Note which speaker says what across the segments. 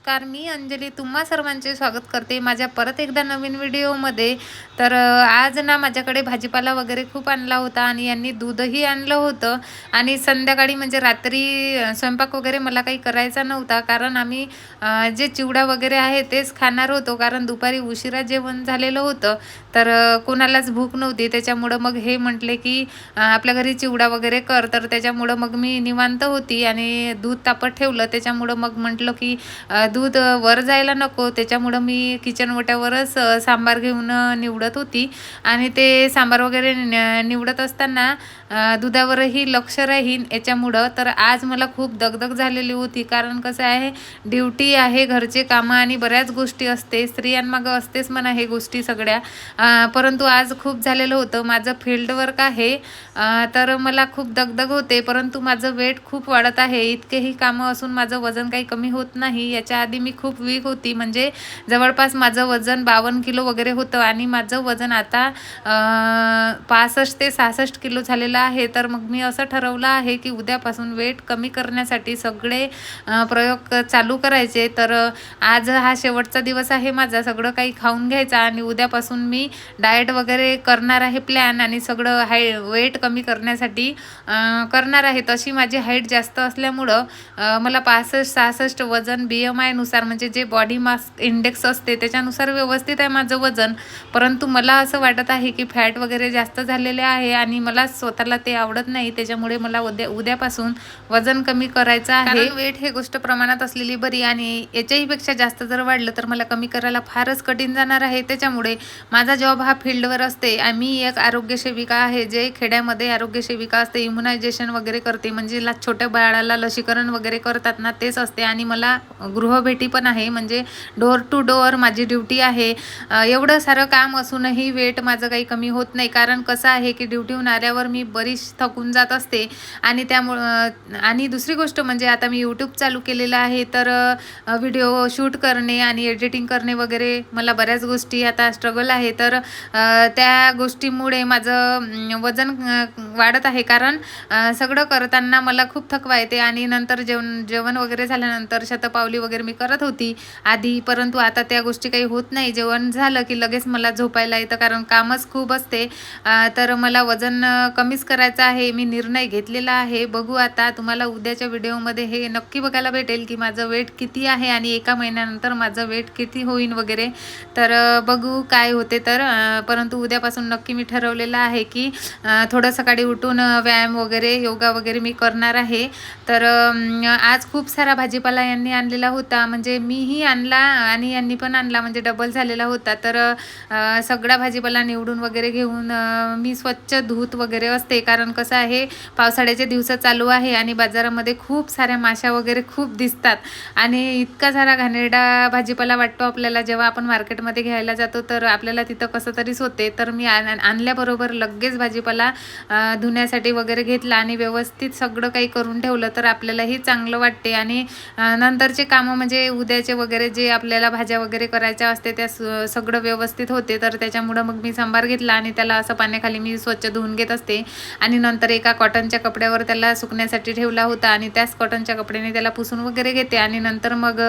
Speaker 1: नमस्कार मी अंजली तुम्हा सर्वांचे स्वागत करते. माझ्या परत एकदा नवीन व्हिडिओमध्ये. तर आज ना माझ्याकडे भाजीपाला वगैरे खूप आणला होता आणि यांनी दूधही आणलं होतं. आणि संध्याकाळी म्हणजे रात्री स्वयंपाक वगैरे मला काही करायचा नव्हता. कारण आम्ही जे चिवडा वगैरे आहे तेच खाणार होतो. कारण दुपारी उशिरा जेवण झालेलं होतं. तर कोणालाच भूक नव्हती. त्याच्यामुळं मग हे म्हटले की आपल्या घरी चिवडा वगैरे कर. तर त्याच्यामुळं मग मी निवांत होती आणि दूध तापत ठेवलं. त्याच्यामुळं मग म्हटलं की दूध वर जायला नको. त्याच्यामुळं मी किचन ओट्यावरच सांबार घेऊन निवडत होती. आणि ते सांबार वगैरे न- निवडत असताना दुधावरही लक्ष राहीन याच्यामुळं. तर आज मला खूप दगदग झालेली होती. कारण कसं आहे ड्युटी आहे घरचे कामं आणि बऱ्याच गोष्टी असते. स्त्रियांमागं असतेच म्हणा हे गोष्टी सगळ्या. परंतु आज खूप झालेलं होतं. माझं फील्ड वर्क आहे. तर मला खूप दगदग होते. परंतु माझं वेट खूप वाढत आहे. इतकेही कामं असून माझं वजन काही कमी होत नाही. याच्या आधी मी खूप वीक होती. म्हणजे जवळपास माझं वजन बावन्न किलो वगैरे होतं आणि माझं वजन आता पासष्ट ते सहासष्ट किलो झालेलं आहे. तर मग मी असं ठरवलं आहे की उद्यापासून वेट कमी करण्यासाठी सगळे प्रयोग चालू करायचे. तर आज हा शेवटचा दिवस आहे माझा. सगळं काही खाऊन घ्यायचा आणि उद्यापासून मी डाएट वगैरे करणार आहे प्लॅन आणि सगळं हाय वेट कमी करण्यासाठी करणार आहे. तशी माझी हाईट जास्त असल्यामुळं मला पासष्ट सहासष्ट वजन बी एम आय आयनुसार म्हणजे जे बॉडी मास इंडेक्स असते त्याच्यानुसार व्यवस्थित आहे माझं वजन. परंतु मला असं वाटत आहे की फॅट वगैरे जास्त झालेले आहे आणि मला स्वतःला ते आवडत नाही त्याच्यामुळे मला उद्या उद्यापासून वजन कमी करायचं आहे. वेट हे गोष्ट प्रमाणात असलेली बरी आणि याच्याही पेक्षा जास्त जर वाढलं तर मला कमी करायला फारच कठीण जाणार आहे. त्याच्यामुळे माझा जॉब हा फील्डवर असते. आम्ही एक आरोग्य सेविका आहे जे खेड्यामध्ये आरोग्य सेविका असते इम्युनायझेशन वगैरे करते. म्हणजे छोट्या बाळाला लसीकरण वगैरे करतात ना तेच असते. आणि मला गृह गृहभेटी पण आहे. म्हणजे डोअर टू डोअर माझी ड्युटी आहे. एवढं सारं काम असूनही वेट माझं काही कमी होत नाही. कारण कसं आहे की ड्युटीहून आल्यावर मी बरीच थकून जात असते. आणि त्यामुळं आणि दुसरी गोष्ट म्हणजे आता मी यूट्यूब चालू केलेलं आहे. तर व्हिडिओ शूट करणे आणि एडिटिंग करणे वगैरे मला बऱ्याच गोष्टी आता स्ट्रगल आहे. तर त्या गोष्टीमुळे माझं वजन वाढत आहे. कारण सगळं करताना मला खूप थकवा येते. आणि नंतर जेवण जेवण वगैरे झाल्यानंतर शतपावली वगैरे मी करत होती आधी परंतु आता त्या गोष्टी काही होत नाही. जेवण झालं की लगेच मला झोपायला येतं कारण कामच खूप असते. तर मला वजन कमीच करायचं आहे. मी निर्णय घेतलेला आहे. बघू आता तुम्हाला उद्याच्या व्हिडिओमध्ये हे नक्की बघायला भेटेल की माझं वेट किती आहे आणि एका महिन्यानंतर माझं वेट किती होईन वगैरे. तर बघू काय होते तर परंतु उद्यापासून नक्की मी ठरवलेलं आहे की थोडं सकाळी उठून व्यायाम वगैरे योगा वगैरे मी करणार आहे. तर आज खूप सारा भाजीपाला यांनी आणलेला होता. म्हणजे मीही आणला आणि यांनी पण आणला म्हणजे डबल झालेला होता. तर सगळा भाजीपाला निवडून वगैरे घेऊन मी स्वच्छ धूत वगैरे असते. कारण कसं आहे पावसाळ्याचे दिवस चालू आहे आणि बाजारामध्ये खूप साऱ्या माशा वगैरे खूप दिसतात. आणि इतका सारा घाणेरडा भाजीपाला वाटतो आपल्याला. जेव्हा आपण मार्केटमध्ये घ्यायला जातो तर आपल्याला तिथं कसं तरीच होते तर मी आण आणल्याबरोबर लगेच भाजीपाला धुण्यासाठी वगैरे घेतला आणि व्यवस्थित सगळं काही करून ठेवलं तर आपल्यालाही चांगलं वाटते. आणि नंतरचे कामं म्हणजे उद्याचे वगैरे जे आपल्याला भाज्या वगैरे करायच्या असते त्या सगळं व्यवस्थित होते तर त्याच्यामुळं मग मी सांबार घेतला आणि त्याला असं पाण्याखाली मी स्वच्छ धुवून घेत असते. आणि नंतर एका कॉटनच्या कपड्यावर त्याला सुकण्यासाठी ठेवला होता आणि त्याच कॉटनच्या कपड्याने त्याला पुसून वगैरे घेते आणि नंतर मग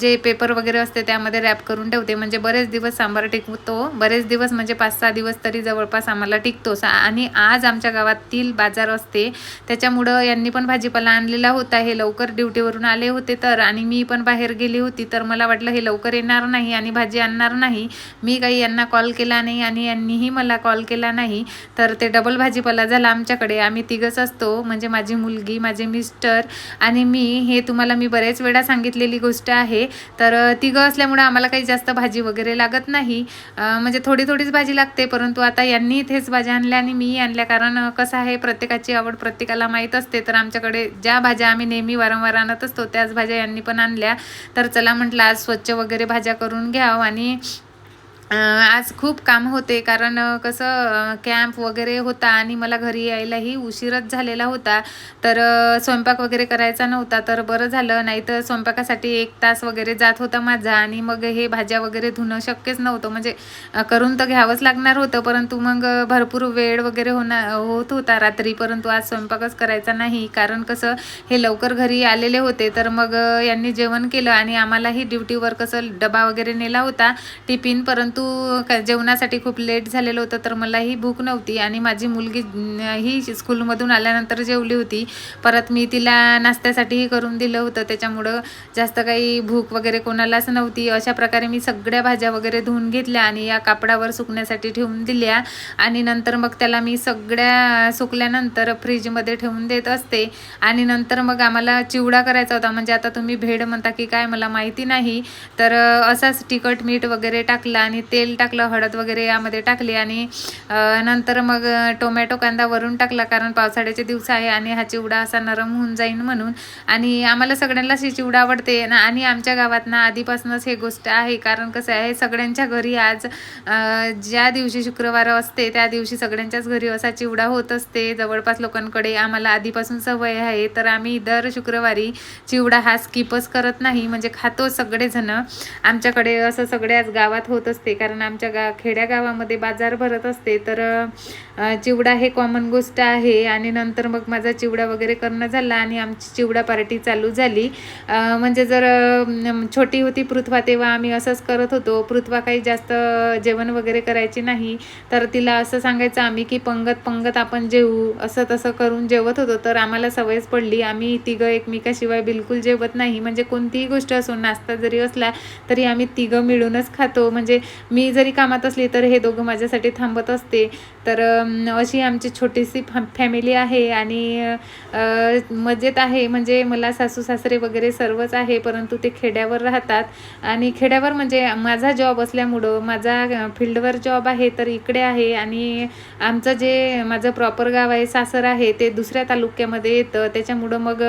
Speaker 1: जे पेपर वगैरे असते त्यामध्ये रॅप करून ठेवते. म्हणजे बरेच दिवस सांबार टिकतो बरेच दिवस म्हणजे पाच सहा दिवस तरी जवळपास आम्हाला टिकतो. सा- आणि आज आमच्या गावातील बाजार असते. त्याच्यामुळं यांनी पण भाजीपाला आणलेला होता. हे लवकर ड्युटीवरून आले होते तर आणि मी पण बाहेर गेली होती तर मला वाटलं हे लवकर येणार नाही आणि भाजी आणणार नाही. मी काही यांना कॉल केला नाही आणि यांनीही मला कॉल केला नाही. तर ते डबल भाजीपाला झाला आमच्याकडे. आम्ही तिघंच असतो म्हणजे माझी मुलगी माझे मिस्टर आणि मी. हे तुम्हाला मी बरेच वेळा सांगितलेली गोष्ट आहे. तर तिघं असल्यामुळं आम्हाला काही जास्त भाजी वगैरे लागत नाही. म्हणजे थोडी थोडीच भाजी लागते परंतु आता यांनी इथेच भाज्या आणल्या आणि मी आणल्या. कारण कसं आहे प्रत्येकाची आवड प्रत्येकाला माहीत असते. तर आमच्याकडे ज्या भाज्या आम्ही नेहमी वारंवार आणत असतो त्याच भाज्या यांनी पण आणल्या. तर चला म्हटलं आज स्वच्छ वगैरे भाज्या करून घ्यावं आणि आज खूप काम होते. कारण कसं कॅम्प वगैरे होता आणि मला घरी यायलाही उशीरच झालेला होता. तर स्वयंपाक वगैरे करायचा नव्हता. तर बरं झालं. नाही तर स्वयंपाकासाठी एक तास वगैरे जात होता माझा आणि मग हे भाज्या वगैरे धुणं शक्यच नव्हतं. म्हणजे करून तर घ्यावंच लागणार होतं. परंतु मग भरपूर वेळ वगैरे होणार होत होता रात्री. परंतु आज स्वयंपाकच करायचा नाही. कारण कसं हे लवकर घरी आलेले होते. तर मग यांनी जेवण केलं आणि आम्हालाही ड्युटीवर कसं डबा वगैरे नेला होता. टिफिन. परंतु क- जेवणासाठी खूप लेट झालेलं होतं तर मलाही भूक नव्हती आणि माझी मुलगी ही स्कूलमधून आल्यानंतर जेवली होती. परत मी तिला नाश्त्यासाठीही करून दिलं होतं. त्याच्यामुळं जास्त काही भूक वगैरे कोणालाच नव्हती. अशा प्रकारे मी सगळ्या भाज्या वगैरे धुवून घेतल्या आणि या कापडावर सुकण्यासाठी ठेवून दिल्या. आणि नंतर मग त्याला मी सगळ्या सुकल्यानंतर फ्रीजमध्ये ठेवून देत असते. आणि नंतर मग आम्हाला चिवडा करायचा होता. म्हणजे आता तुम्ही भेड म्हणता की काय मला माहिती नाही. तर असाच तिखट मीठ वगैरे टाकला आणि तेल टाकलं हळद वगैरे यामध्ये टाकली आणि नंतर मग टोमॅटो कांदा वरून टाकला कारण पावसाळ्याचे दिवस आहे आणि हा चिवडा असा नरम होऊन जाईन म्हणून. आणि आम्हाला सगळ्यांनाच ही चिवडा आवडते ना आणि आमच्या गावात ना आधीपासूनच हे गोष्ट आहे कारण कसं आहे सगळ्यांच्या घरी आज ज्या दिवशी शुक्रवार असते त्या दिवशी सगळ्यांच्याच घरी असा चिवडा होत असते. जवळपास लोकांकडे आम्हाला आधीपासून सवय आहे तर आम्ही दर शुक्रवारी चिवडा हा स्किपच करत नाही म्हणजे खातो सगळेजण. आमच्याकडे असं सगळ्याच गावात होत असते. कारण आमच्या गा खेड्यागावामध्ये बाजार भरत असते तर चिवडा हे कॉमन गोष्ट आहे आणि नंतर मग माझा चिवडा वगैरे करणं झाला आणि आमची चिवडा पार्टी चालू झाली. म्हणजे जर छोटी होती पृथ्वा तेव्हा आम्ही असंच करत होतो. पृथ्वा काही जास्त जेवण वगैरे करायची नाही. तर तिला असं सांगायचं आम्ही की पंगत पंगत आपण जेवू असं तसं करून जेवत होतो. तर आम्हाला सवयच पडली. आम्ही तिघं एकमेकाशिवाय बिलकुल जेवत नाही. म्हणजे कोणतीही गोष्ट असो नाश्ता जरी असला तरी आम्ही तिघं मिळूनच खातो. म्हणजे मी जरी कामात असली तर हे दोघं माझ्यासाठी थांबत असते. तर अशी आमची छोटीशी फॅ फॅमिली आहे आणि मजेत आहे. म्हणजे मला सासू सासरे वगैरे सर्वच आहे परंतु ते खेड्यावर राहतात. आणि खेड्यावर म्हणजे माझा जॉब असल्यामुळं माझा फील्डवर जॉब आहे तर इकडे आहे. आणि आमचं जे माझं प्रॉपर गाव आहे सासर आहे ते दुसऱ्या तालुक्यामध्ये येतं. त्याच्यामुळं मग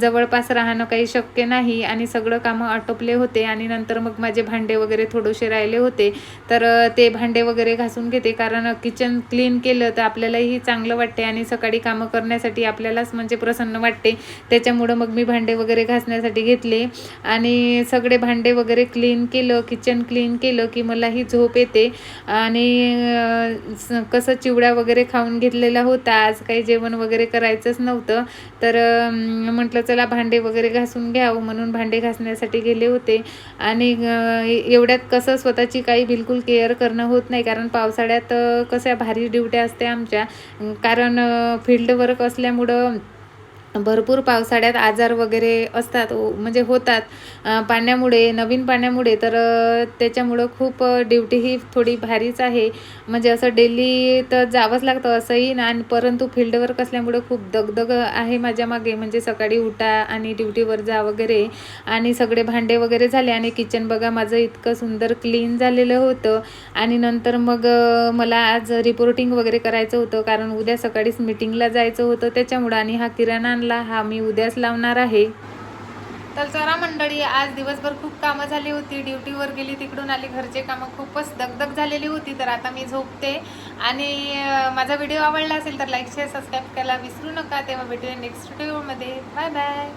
Speaker 1: जवळपास राहणं काही शक्य नाही. आणि सगळं कामं आटोपले होते. आणि नंतर मग माझे भांडे वगैरे थोडेसे राहिले होते. होते. तर ते भांडे वगैरे घासून घेते. कारण किचन क्लीन केलं तर आपल्यालाही चांगलं वाटते आणि सकाळी कामं करण्यासाठी आपल्यालाच म्हणजे प्रसन्न वाटते. त्याच्यामुळं मग मी भांडे वगैरे घासण्यासाठी घेतले. आणि सगळे भांडे वगैरे क्लीन केलं किचन क्लीन केलं की मलाही झोप येते. आणि स- कसं चिवडा वगैरे खाऊन घेतलेला होता. आज काही जेवण वगैरे करायचंच नव्हतं. तर म्हटलं चला भांडे वगैरे घासून घ्यावं म्हणून भांडे घासण्यासाठी गेले होते. आणि एवढ्यात कसं स्वतःची काही बिलकुल केअर करणं होत नाही. कारण पावसाळ्यात अ, कसं भारी ड्युट्या असते आमच्या. कारण फील्ड वर्क असल्यामुळं भरपूर पावसाळ्यात आजार वगैरे असतात म्हणजे होतात. पाण्यामुळे नवीन पाण्यामुळे तर त्याच्यामुळं खूप ड्युटी ही थोडी भारीच आहे. म्हणजे असं डेली तर जावंच लागतं असंही ना आणि परंतु फील्डवर्क असल्यामुळं खूप दगदग आहे माझ्या मागे. म्हणजे सकाळी उठा आणि ड्युटीवर जा वगैरे आणि सगळे भांडे वगैरे झाले आणि किचन बघा माझं इतकं सुंदर क्लीन झालेलं होतं. आणि नंतर मग मला आज रिपोर्टिंग वगैरे करायचं होतं कारण उद्या सकाळीच मीटिंगला जायचं होतं त्याच्यामुळं. आणि हा किराणा आणला हा मी उद्याच लावणार आहे. तर चला मंडळी आज दिवसभर खूप कामं झाली होती. ड्युटीवर गेली तिकडून आली. घरचे कामं खूपच दगदग झालेली होती तर आता मी झोपते. आणि माझा व्हिडिओ आवडला असेल तर लाईक शेअर सबस्क्राईब करायला विसरू नका. तेव्हा भेटूया नेक्स्ट व्हिडिओमध्ये बाय बाय